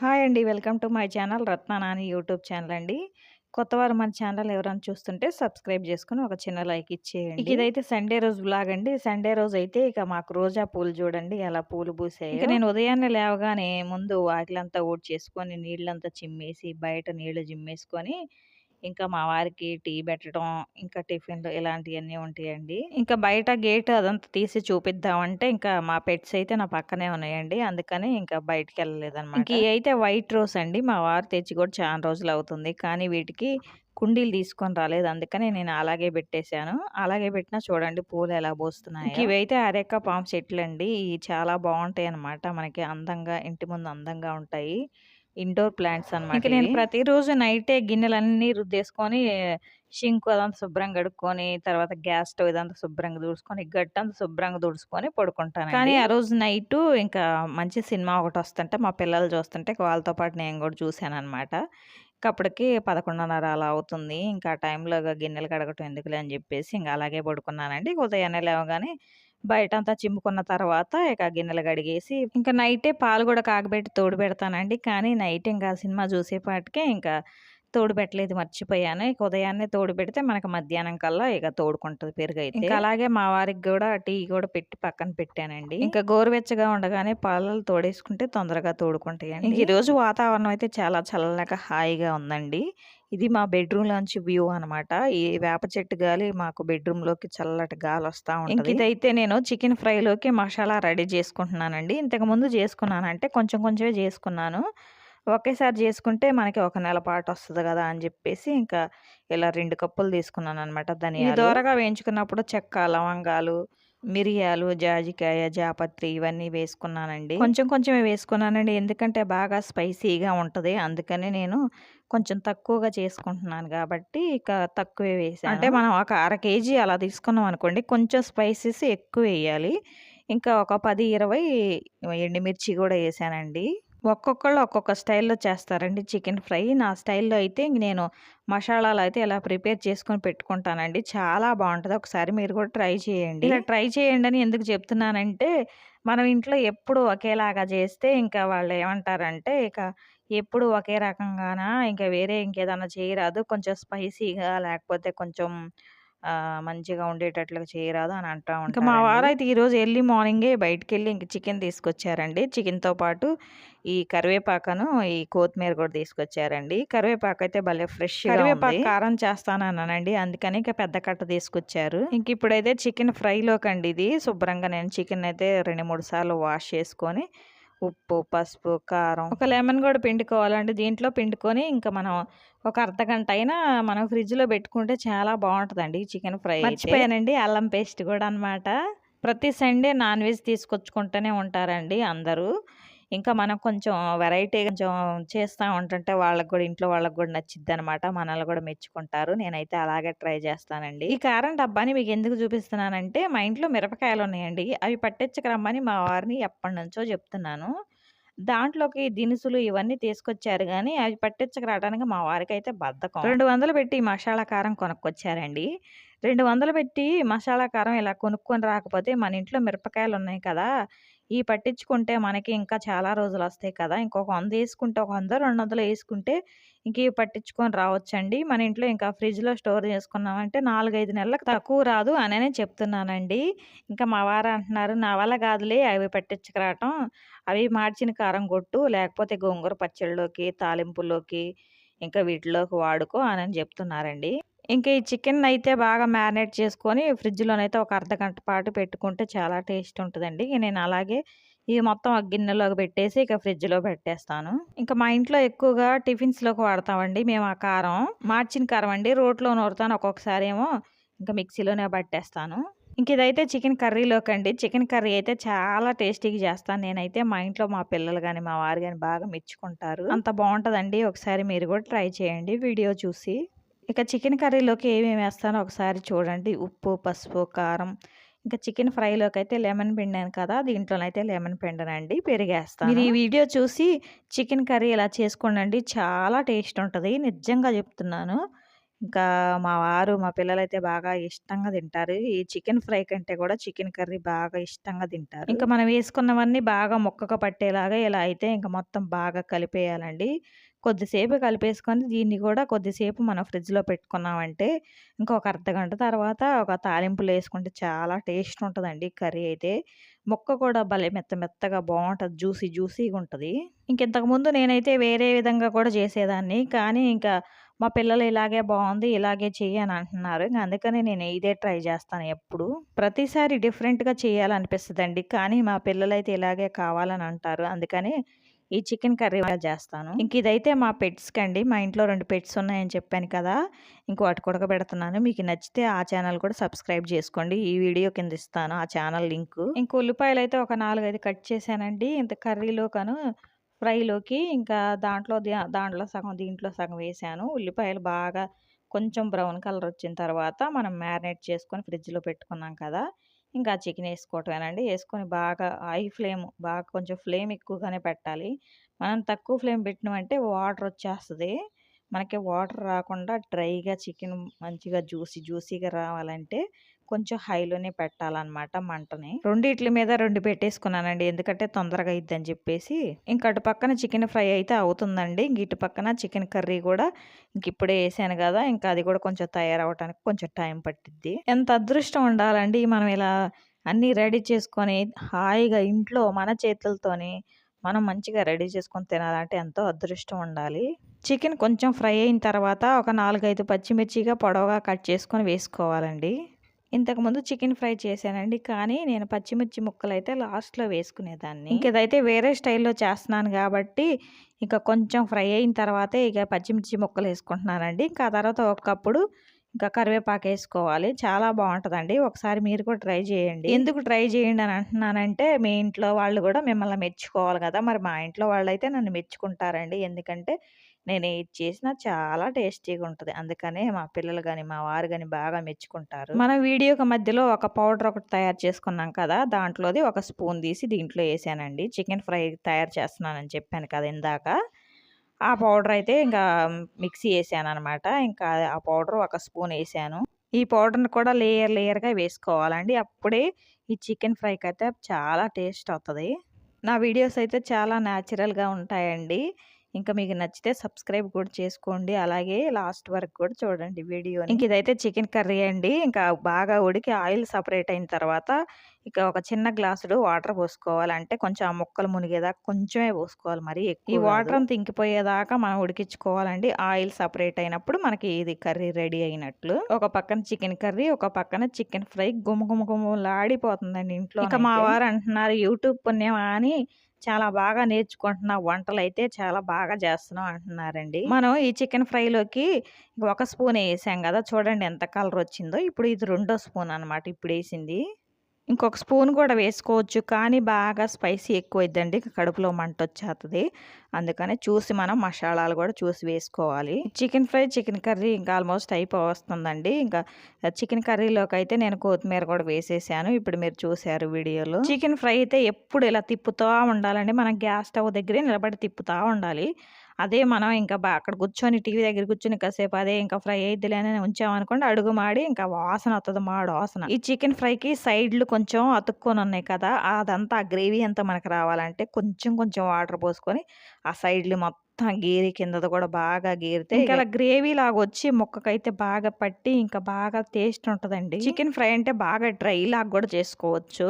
Hi అండి. Welcome to my channel Ratna Nani YouTube channel అండి. కొత్తవారు మన ఛానల్ ఎవరైనా చూస్తుంటే సబ్స్క్రైబ్ చేసుకొని ఒక చిన్న లైక్ ఇచ్చేయండి. ఇదైతే సండే రోజు వ్లాగ్ అండి. సండే రోజైతే ఇక మాకు రోజా పూలు చూడండి ఎలా పూలు పూసాయో. ఇక నేను ఉదయాన్నే లేవగానే ముందు వాకిలంతా ఊడ్చేసుకొని, నీళ్ళంతా చిమ్మేసి, బయట నీళ్ళు జిమ్మేసుకొని, ఇంకా మా వారికి టీ పెట్టడం, ఇంకా టిఫిన్‌లు ఇలాంటియన్నీ ఉంటాయండి. ఇంకా బయట గేట్ అదంతా తీసి చూపిద్దామంటే ఇంకా మా పెట్స్ అయితే నా పక్కనే ఉన్నాయండి. అందుకని ఇంకా బయటికెళ్ళలేదనమాట. ఇంక ఇయైతే వైట్ రోస్ అండి. మా వారు తెచ్చి కూడా చానా రోజులవుతుంది. కానీ వీటికి కుండీలు తీసుకొని రాలేదు. అందుకని నేను అలాగే పెట్టేశాను. అలాగే పెట్టినా చూడండి పూలు ఎలా పూస్తున్నాయో. ఇవైతే అరెక పాము చెట్లండి. ఇయి చాలా బావుంటాయనమాట. మనకి అందంగా ఇంటి ముందు అందంగా ఉంటాయి. ఇండోర్ ప్లాంట్స్ అనమాట ఇంక నేను. ప్రతిరోజు నైటే గిన్నెలన్నీ రుద్దేసుకొని, షింకు అదంతా శుభ్రంగా కడుక్కొని, తర్వాత గ్యాస్ స్టవ్ ఇదంతా శుభ్రంగా తుడుచుకొని, గట్టంతా శుభ్రంగా తుడుచుకొని పడుకుంటానండి. కానీ ఆ రోజు నైటు ఇంకా మంచి సినిమా ఒకటొస్తుంటే మా పిల్లలు చూస్తుంటే వాళ్ళతో పాటు నేను కూడా చూశాననమాట. ఇంక అప్పటికి 11:30 అలా అవుతుంది. ఇంకా ఆ టైంలో గిన్నెలు కడగటం ఎందుకులే అని చెప్పేసి ఇంక అలాగే పడుకున్నానండి. ఉదయాన్నే లేవగానే బయటంతా చిమ్ముకున్న తర్వాత ఇక గిన్నెలు కడిగేసి, ఇంక నైటే పాలు కూడా కాగబెట్టి తోడుపెడతానండి. కానీ నైట్ ఇంకా సినిమా చూసేపాటికే ఇంకా తోడుపెట్టలేదు మర్చిపోయాను. ఇక ఉదయాన్నే తోడుపెడితే మనకు మధ్యాహ్నం కల్లా ఇక తోడుకుంటది పెరుగైతే. ఇంకా అలాగే మా వారికి గూడా టీ కూడా పెట్టి పక్కన పెట్టానండి. ఇంకా గోరువెచ్చగా ఉండగానే పాలల్లో తోడేసుకుంటే తొందరగా తోడుకుంటాయండి. ఈరోజు వాతావరణం అయితే చాలా చల్లగా హాయిగా ఉందండి. ఇది మా బెడ్‌రూమ్‌లోంచి వ్యూ అనమాట. ఈ వేప చెట్టు గాలి మాకు బెడ్‌రూమ్‌లోకి చల్లటి గాలొస్తా ఇంక ఉంటది. ఇదైతే ఇదైతే నేను చికెన్ ఫ్రైలోకి మసాలా రెడీ చేసుకుంటున్నానండి. ఇంతకుముందు చేసుకున్నానంటే కొంచెం కొంచెమే చేసుకున్నాను. ఒకేసారి చేసుకుంటే మనకి ఒక నెల పాటు వస్తది కదా! అని చెప్పేసి ఇంకా ఇలా 2 కప్పులు తీసుకున్నాననమాట ఇవి ధనియాలు. దోరగా వేయించుకున్నప్పుడు చెక్క, లవంగాలు, మిరియాలు, జాజికాయ, జాపత్రి ఇవన్నీ వేసుకున్నానండి. కొంచెం కొంచెమే వేసుకున్నానండి. ఎందుకంటే బాగా స్పైసీగా ఉంటది. అందుకని నేను కొంచెం తక్కువగా చేసుకుంటున్నాను కాబట్టి ఇక తక్కువే వేసాను. అంటే మనం ఒక అర కేజీ అలా తీసుకున్నాం అనుకోండి కొంచెం స్పైసెస్ ఎక్కువ వేయాలి. ఇంకా ఒక పది ఇరవై ఎండుమిర్చి కూడా వేసానండి. ఒక్కొక్కళ్ళు ఒక్కొక్క స్టైల్‌లో చేస్తారండి చికెన్ ఫ్రై. నా స్టైల్‌లో అయితే నేను మసాలాలు అయితే ఇలా ప్రిపేర్ చేసుకొని పెట్టుకుంటానండి. చాలా బాగుంటుంది ఒకసారి మీరు కూడా ట్రై చేయండి. ఇలా ట్రై చేయండని ఎందుకు చెప్తున్నానంటే, మనం ఇంట్లో ఎప్పుడు ఒకేలాగా చేస్తే ఇంకా వాళ్ళు ఏమంటారంటే ఇక ఎప్పుడు ఒకే రకంగానా ఇంకా వేరే ఇంకేదైనా చేయరాదు. కొంచెం స్పైసీగా లేకపోతే కొంచెం మంచిగా ఉండేటట్లుగా చేయరాదు అని అంటా ఇంకా మా. వారైతే ఈరోజు ఎర్లీ మార్నింగే బయటికెళ్ళి ఇంక చికెన్ తీసుకొచ్చారండి. చికెన్‌తో పాటు ఈ కరివేపాకును, ఈ కొత్తిమీర కూడా తీసుకొచ్చారండి. కరివేపాకయితే భలే ఫ్రెష్‌గా కరివేపాకు. కారం చేస్తానన్నానండి. అందుకని ఇక పెద్ద కట్ట తీసుకొచ్చారు. ఇంక ఇప్పుడైతే చికెన్ ఫ్రైలోకండి ఇది. శుభ్రంగా నేను చికెన్ అయితే 2, 3 సార్లు వాష్ చేసుకొని, ఉప్పు, పసుపు, కారం, ఒక లెమన్ కూడా పిండుకోవాలండి. దీంట్లో పిండుకొని ఇంకా మనం ఒక అర్ధగంట అయినా మనం ఫ్రిడ్జ్‌లో పెట్టుకుంటే చాలా బావుంటదండి చికెన్ ఫ్రై. మర్చిపోయానండి అల్లం పేస్ట్ కూడా అనమాట. ప్రతి సండే నాన్ వెజ్ తీసుకొచ్చుకుంటూనే ఉంటారండి అందరూ. ఇంకా మనం కొంచెం వెరైటీ కొంచెం చేస్తా ఉంటుంటే వాళ్ళకి కూడా ఇంట్లో వాళ్ళకి కూడా నచ్చిద్దనమాట. మనల్ని కూడా మెచ్చుకుంటారు. నేనైతే అలాగే ట్రై చేస్తానండి. ఈ కారం డబ్బాని మీకు ఎందుకు చూపిస్తున్నానంటే, మా ఇంట్లో మిరపకాయలు ఉన్నాయండి అవి పట్టించకరమ్మని మా వారిని ఎప్పటి నుంచో చెప్తున్నాను. దాంట్లోకి దినుసులు ఇవన్నీ తీసుకొచ్చారు కానీ అవి పట్టించకరావడానికి మా వారికి అయితే బద్ధకం. 200 పెట్టి మసాలా కారం కొనుక్కొచ్చారండి. 200 పెట్టి మసాలా కారం ఇలా కొనుక్కొని రాకపోతే మన ఇంట్లో మిరపకాయలు ఉన్నాయి కదా! ఈ పట్టించుకుంటే మనకి ఇంకా చాలా రోజులు వస్తాయి కదా! ఇంకొక వంద వేసుకుంటే ఒక వంద రెండు వందలు వేసుకుంటే ఇంక ఇవి పట్టించుకొని రావచ్చండి. మన ఇంట్లో ఇంకా ఫ్రిడ్జ్‌లో స్టోర్ చేసుకున్నామంటే 4, 5 నెలలకు తక్కువ రాదు అనే చెప్తున్నానండి. ఇంకా మా వారు అంటున్నారు, "నా వల్ల కాదులే అవి పట్టించుకురావటం అవి మార్చిన కారం కొట్టు. లేకపోతే గోంగూర పచ్చళ్ళలోకి తాలింపుల్లోకి ఇంకా వీటిలోకి వాడుకో" అని చెప్తున్నారండి. ఇంక ఈ చికెన్ అయితే బాగా మ్యారినేట్ చేసుకొని ఫ్రిడ్జ్‌లోనైతే ఒక అర్ధగంట పాటు పెట్టుకుంటే చాలా టేస్ట్ ఉంటుందండి నేను అలాగే ఇవి మొత్తం ఆ గిన్నెలోకి పెట్టేసి ఇక ఫ్రిడ్జ్‌లో పెట్టేస్తాను. ఇంకా మా ఇంట్లో ఎక్కువగా టిఫిన్స్‌లోకి వాడతామండి మేము ఆ కారం. మార్చిన కారం అండి. రోట్లో నూరుతాను. ఒక్కొక్కసారి ఏమో ఇంకా మిక్సీలోనే పట్టేస్తాను. ఇంక ఇదైతే చికెన్ కర్రీలోకి అండి చికెన్ కర్రీ అయితే చాలా టేస్టీగా చేస్తాను నేనైతే. మా ఇంట్లో మా పిల్లలు కానీ మా వారు కానీ బాగా మెచ్చుకుంటారు. అంత బాగుంటుందండి ఒకసారి మీరు కూడా ట్రై చేయండి వీడియో చూసి. ఇక చికెన్ కర్రీలోకి ఏమేమి వేస్తానో ఒకసారి చూడండి. ఉప్పు, పసుపు, కారం ఇంకా చికెన్ ఫ్రైలోకైతే లెమన్ పిండాను కదా! దీంట్లోనైతే లెమన్ పిండనండి. పెరుగేస్తాను. మీరు ఈ వీడియో చూసి చికెన్ కర్రీ ఇలా చేసుకోండండి. చాలా టేస్ట్ ఉంటది. నిజంగా చెప్తున్నాను. ఇంకా మా వారు, మా పిల్లలైతే బాగా ఇష్టంగా తింటారు. ఈ చికెన్ ఫ్రై కంటే కూడా చికెన్ కర్రీ బాగా ఇష్టంగా తింటారు. ఇంకా మనం వేసుకున్నవన్నీ బాగా ముక్కకు పట్టేలాగా ఇలా అయితే ఇంక మొత్తం బాగా కలిపేయాలండి. కొద్దిసేపు కలిపేసుకొని దీన్ని కూడా కొద్దిసేపు మనం ఫ్రిడ్జ్‌లో పెట్టుకున్నామంటే ఇంకొక అర్ధగంట తర్వాత ఒక తాలింపులు వేసుకుంటే చాలా టేస్ట్ ఉంటుందండి కర్రీ అయితే. ముక్క కూడా భలే మెత్త మెత్తగా బాగుంటుంది జ్యూసీ జ్యూసీగా ఉంటుంది ఇంక ఇంతకుముందు నేనైతే వేరే విధంగా కూడా చేసేదాన్ని. కానీ ఇంకా మా పిల్లలు ఇలాగే బాగుంది ఇలాగే చెయ్యి అని అంటున్నారు. ఇంకా అందుకని నేను ఇదే ట్రై చేస్తాను ఎప్పుడు. ప్రతిసారి డిఫరెంట్‌గా చేయాలనిపిస్తుందండి కానీ మా పిల్లలైతే ఇలాగే కావాలని అంటారు. అందుకని ఈ చికెన్ కర్రీ చేస్తాను. ఇంక ఇదైతే మా పెట్స్కి అండి మా ఇంట్లో రెండు పెట్స్ ఉన్నాయని చెప్పాను కదా! ఇంక వాటి ఉడకబెడుతున్నాను. మీకు నచ్చితే ఆ ఛానల్ కూడా సబ్స్క్రైబ్ చేసుకోండి. ఈ వీడియో కింద ఇస్తాను ఆ ఛానల్ లింక్ ఇంక ఉల్లిపాయలు అయితే ఒక 4, 5 కట్ చేశానండి. ఇంత కర్రీలో కను ఫ్రైలోకి ఇంకా దాంట్లో దాంట్లో సగం దీంట్లో సగం వేసాను ఉల్లిపాయలు బాగా కొంచెం బ్రౌన్ కలర్ వచ్చిన తర్వాత మనం మ్యారినేట్ చేసుకొని ఫ్రిడ్జ్‌లో పెట్టుకున్నాం కదా! ఇంకా చికెన్ వేసుకోవటమేనండి. వేసుకొని బాగా హై ఫ్లేమ్ బాగా కొంచెం ఫ్లేమ్ ఎక్కువగానే పెట్టాలి. మనం తక్కువ ఫ్లేమ్ పెట్టినామంటే వాటర్ వచ్చేస్తుంది మనకి వాటర్ రాకుండా డ్రైగా చికెన్ మంచిగా జ్యూసీ జ్యూసీగా రావాలంటే కొంచెం హైలోనే పెట్టాలన్నమాట మంటని. రెండిట్ల మీద రెండు పెట్టేసుకున్నానండి. ఎందుకంటే తొందరగా అయిద్దని చెప్పేసి. ఇంక అటు పక్కన చికెన్ ఫ్రై అయితే అవుతుందండి. ఇంక ఇటు పక్కన చికెన్ కర్రీ కూడా ఇంక ఇప్పుడే వేసాను కదా! ఇంకా అది కూడా కొంచెం తయారవ్వటానికి కొంచెం టైం పట్టిద్ది. ఎంత అదృష్టం ఉండాలండి మనం ఇలా అన్నీ రెడీ చేసుకొని హాయిగా ఇంట్లో మన చేతులతోని మనం మంచిగా రెడీ చేసుకొని తినాలంటే ఎంతో అదృష్టం ఉండాలి. చికెన్ కొంచెం ఫ్రై అయిన తర్వాత ఒక 4, 5 పచ్చిమిర్చిగా పొడవుగా కట్ చేసుకొని వేసుకోవాలండి. ఇంతకుముందు చికెన్ ఫ్రై చేశానండి. కానీ నేను పచ్చిమిర్చి ముక్కలైతే లాస్ట్‌లో వేసుకునేదాన్ని. ఇంక ఇదైతే వేరే స్టైల్‌లో చేస్తున్నాను కాబట్టి ఇక కొంచెం ఫ్రై అయిన తర్వాతే ఇక పచ్చిమిర్చి ముక్కలు వేసుకుంటున్నానండి. ఇంకా ఆ తర్వాత ఒక కప్పుడు ఇంకా కరివేపాకు వేసుకోవాలి. చాలా బావుంటదండి. ఒకసారి మీరు కూడా ట్రై చేయండి. ఎందుకు ట్రై చేయండి అని అంటున్నానంటే మీ ఇంట్లో వాళ్ళు కూడా మిమ్మల్ని మెచ్చుకోవాలి కదా! మరి మా ఇంట్లో వాళ్ళైతే నన్ను మెచ్చుకుంటారండి. ఎందుకంటే నేను ఏది చేసినా చాలా టేస్టీగా ఉంటుంది అందుకనే మా పిల్లలు కానీ మా వారు కానీ బాగా మెచ్చుకుంటారు. మనం వీడియోకి మధ్యలో ఒక పౌడర్ ఒకటి తయారు చేసుకున్నాం కదా! దాంట్లోది ఒక స్పూన్ తీసి దీంట్లో వేసానండి. చికెన్ ఫ్రై తయారు చేస్తున్నానని చెప్పాను కదా ఇందాక. ఆ పౌడర్ అయితే ఇంకా మిక్సీ వేసాను అనమాట ఇంకా ఆ పౌడర్ ఒక స్పూన్ వేసాను. ఈ పౌడర్‌ని కూడా లేయర్ లేయర్‌గా వేసుకోవాలండి. అప్పుడే ఈ చికెన్ ఫ్రైకి అయితే చాలా టేస్ట్ అవుతుంది నా వీడియోస్ అయితే చాలా న్యాచురల్‌గా ఉంటాయండి. ఇంకా మీకు నచ్చితే సబ్స్క్రైబ్ కూడా చేసుకోండి. అలాగే లాస్ట్ వరకు కూడా చూడండి వీడియోని. ఇంక ఇదైతే చికెన్ కర్రీ అండి. ఇంకా బాగా ఉడికి ఆయిల్ సెపరేట్ అయిన తర్వాత ఇక ఒక చిన్న గ్లాసుడు వాటర్ పోసుకోవాలి. అంటే కొంచెం ఆ ముక్కలు మునిగేదాకా కొంచెమే పోసుకోవాలి. మరీ ఈ వాటర్ అంతా ఇంకిపోయేదాకా మనం ఉడికించుకోవాలండి. ఆయిల్ సెపరేట్ అయినప్పుడు మనకి ఇది కర్రీ రెడీ అయినట్లు. ఒక పక్కన చికెన్ కర్రీ, ఒక పక్కన చికెన్ ఫ్రై గుమ గుమ గుమలాడిపోతుందండి ఇంట్లో. ఇక మా వారు అంటున్నారు యూట్యూబ్ పుణ్యమా అని చాలా బాగా నేర్చుకుంటున్నావు వంటలైతే చాలా బాగా చేస్తున్నావు అంటున్నారండి. మనం ఈ చికెన్ ఫ్రైలోకి ఒక స్పూన్ వేసాం కదా! చూడండి ఎంత కలర్ వచ్చిందో. ఇప్పుడు ఇది రెండో స్పూన్ అనమాట ఇప్పుడేసింది. ఇంకొక స్పూన్ కూడా వేసుకోవచ్చు. కానీ బాగా స్పైసీ ఎక్కువైద్దండి. కడుపులో మంట వచ్చేస్తుంది అందుకని చూసి మనం మసాలాలు కూడా చూసి వేసుకోవాలి. చికెన్ ఫ్రై, చికెన్ కర్రీ ఇంకా ఆల్మోస్ట్ అయిపోతుందండి ఇంకా చికెన్ కర్రీలోకి అయితే నేను కొత్తిమీర కూడా వేసేసాను. ఇప్పుడు మీరు చూసారు వీడియోలో. చికెన్ ఫ్రై అయితే ఎప్పుడు ఇలా తిప్పుతూ ఉండాలండి. మనం గ్యాస్ స్టవ్ దగ్గరే నిలబడి తిప్పుతూ ఉండాలి. అదే మనం ఇంకా అక్కడ కూర్చొని టీవీ దగ్గర కూర్చొని కాసేపు అదే ఇంకా ఫ్రై అయిద్దిలే అని ఉంచామనుకోండి అడుగు మాడి ఇంకా వాసన వత్తది మాడు వాసన. ఈ చికెన్ ఫ్రైకి సైడ్‌లు కొంచెం అతుక్కొని ఉన్నాయి కదా! అదంతా ఆ గ్రేవీ అంతా మనకు రావాలంటే కొంచెం కొంచెం వాటర్ పోసుకొని ఆ సైడ్‌లు మొత్తం గీరి కిందది కూడా బాగా గీరితే ఇంకా గ్రేవీ లాగొచ్చి ముక్కకైతే బాగా పట్టి ఇంకా బాగా టేస్ట్ ఉంటదండి. చికెన్ ఫ్రై అంటే బాగా డ్రై లాగా కూడా చేసుకోవచ్చు.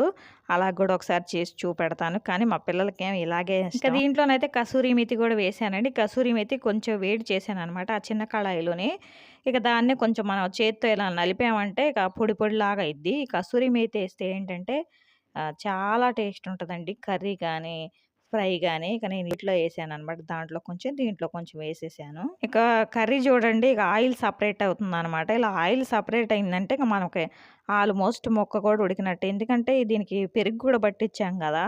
అలా కూడా ఒకసారి చేసి చూపెడతాను. కానీ మా పిల్లలకేమో ఇలాగే ఇష్టం. ఇంకా దీంట్లోనైతే కసూరి మేతి కూడా వేసానండి. కసూరి మేతి కొంచెం వేడి చేశాననమాట ఆ చిన్న కళాయిలోనే. ఇక దాన్నే కొంచెం మనం చేత్తో ఇలా నలిపామంటే ఇక పొడి పొడిలాగా. ఈ కసూరి మేతి ఏస్తే ఏంటంటే చాలా టేస్ట్ ఉంటదండి. కర్రీ గానీ, ఫ్రై కానీ ఇక నేను ఇట్లా వేసాననమాట. దాంట్లో కొంచెం, దీంట్లో కొంచెం వేసేసాను. ఇక కర్రీ చూడండి ఇక ఆయిల్ సపరేట్ అవుతుంది అనమాట ఇలా ఆయిల్ సపరేట్ అయిందంటే ఇక మనకి ఆల్మోస్ట్ ముక్క కూడా ఉడికినట్టు ఎందుకంటే దీనికి పెరుగు కూడా పట్టించాం కదా!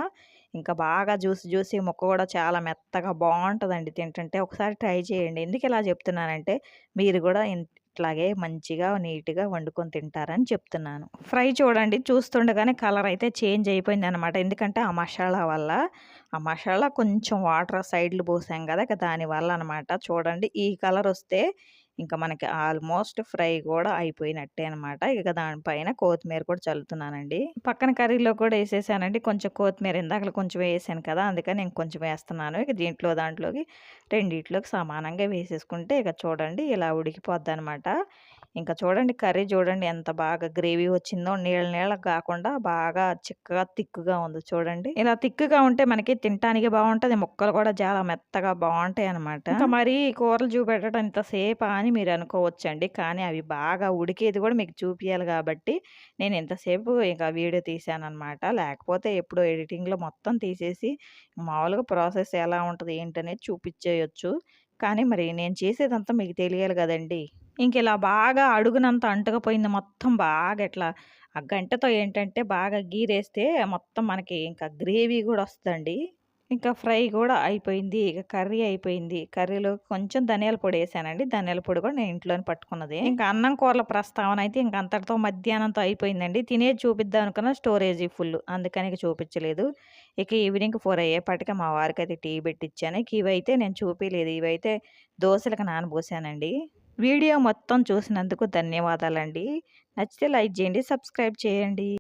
ఇంకా బాగా జ్యూస్ జ్యూసి ముక్క కూడా చాలా మెత్తగా బాగుంటుందండి తింటుంటే. ఒకసారి ట్రై చేయండి. ఎందుకు ఇలా చెప్తున్నానంటే మీరు కూడా ఇట్లాగే మంచిగా నీట్‌గా వండుకొని తింటారని చెప్తున్నాను. ఫ్రై చూడండి చూస్తుండగానే కలర్ అయితే చేంజ్ అయిపోయింది అనమాట ఎందుకంటే ఆ మసాలా వల్ల. ఆ మసాలా కొంచెం వాటర్ సైడ్‌లు పోసాం కదా! దానివల్ల అనమాట. చూడండి ఈ కలర్ వస్తే ఇంకా మనకి ఆల్మోస్ట్ ఫ్రై కూడా అయిపోయినట్టే అనమాట ఇక దానిపైన కొత్తిమీర కూడా చల్లుతున్నానండి. పక్కన కర్రీలో కూడా వేసేసానండి. కొంచెం కొత్తిమీర ఇందాక కొంచెం వేసాను కదా అందుకని నేను కొంచెం వేస్తున్నాను. ఇక దీంట్లో దాంట్లోకి రెండిట్లోకి సమానంగా వేసేసుకుంటే ఇక చూడండి ఇలా ఉడికిపోద్ది అనమాట ఇంకా చూడండి కర్రీ చూడండి ఎంత బాగా గ్రేవీ వచ్చిందో నీళ్ళ నీళ్ళ కాకుండా బాగా చిక్కగా తిక్కుగా ఉంది చూడండి. ఇలా తిక్కుగా ఉంటే మనకి తినటానికి బాగుంటుంది. ముక్కలు కూడా చాలా మెత్తగా బాగుంటాయి అనమాట ఇంకా మరి కూరలు చూపెట్టడం ఇంతసేపు అని మీరు అనుకోవచ్చండి. కానీ అవి బాగా ఉడికేది కూడా మీకు చూపించాలి కాబట్టి నేను ఇంతసేపు ఇంకా వీడియో తీసాను అనమాట లేకపోతే ఎప్పుడో ఎడిటింగ్లో మొత్తం తీసేసి మామూలుగా ప్రాసెస్ ఎలా ఉంటుంది ఏంటనేది చూపించేయచ్చు కానీ మరి నేను చేసేదంతా మీకు తెలియాలి కదండి. ఇంక ఇలా బాగా అడుగునంత అంటుకుపోయింది మొత్తం బాగా ఇట్లా ఆ గంటతో ఏంటంటే బాగా గీరేస్తే మొత్తం మనకి ఇంకా గ్రేవీ కూడా వస్తుందండి. ఇంకా ఫ్రై కూడా అయిపోయింది ఇక కర్రీ అయిపోయింది. కర్రీలో కొంచెం ధనియాల పొడి వేసానండి. ధనియాల పొడి కూడా నేను ఇంట్లోనే పట్టుకున్నది. ఇంకా అన్నం కూరల ప్రస్తావన అయితే ఇంకా అంతటితో మధ్యాహ్నంతో అయిపోయిందండి. తినేది చూపిద్దాం అనుకున్న స్టోరేజీ ఫుల్. అందుకని ఇక చూపించలేదు. ఇక ఈవినింగ్ ఫోర్ అయ్యేపాటికి మా వారికి అయితే టీ పెట్టించాను ఇక ఇవైతే నేను చూపించలేదు ఇవైతే దోశలకు నానబోసానండి. వీడియో మొత్తం చూసినందుకు ధన్యవాదాలండి. నచ్చితే లైక్ చేయండి సబ్స్క్రైబ్ చేయండి.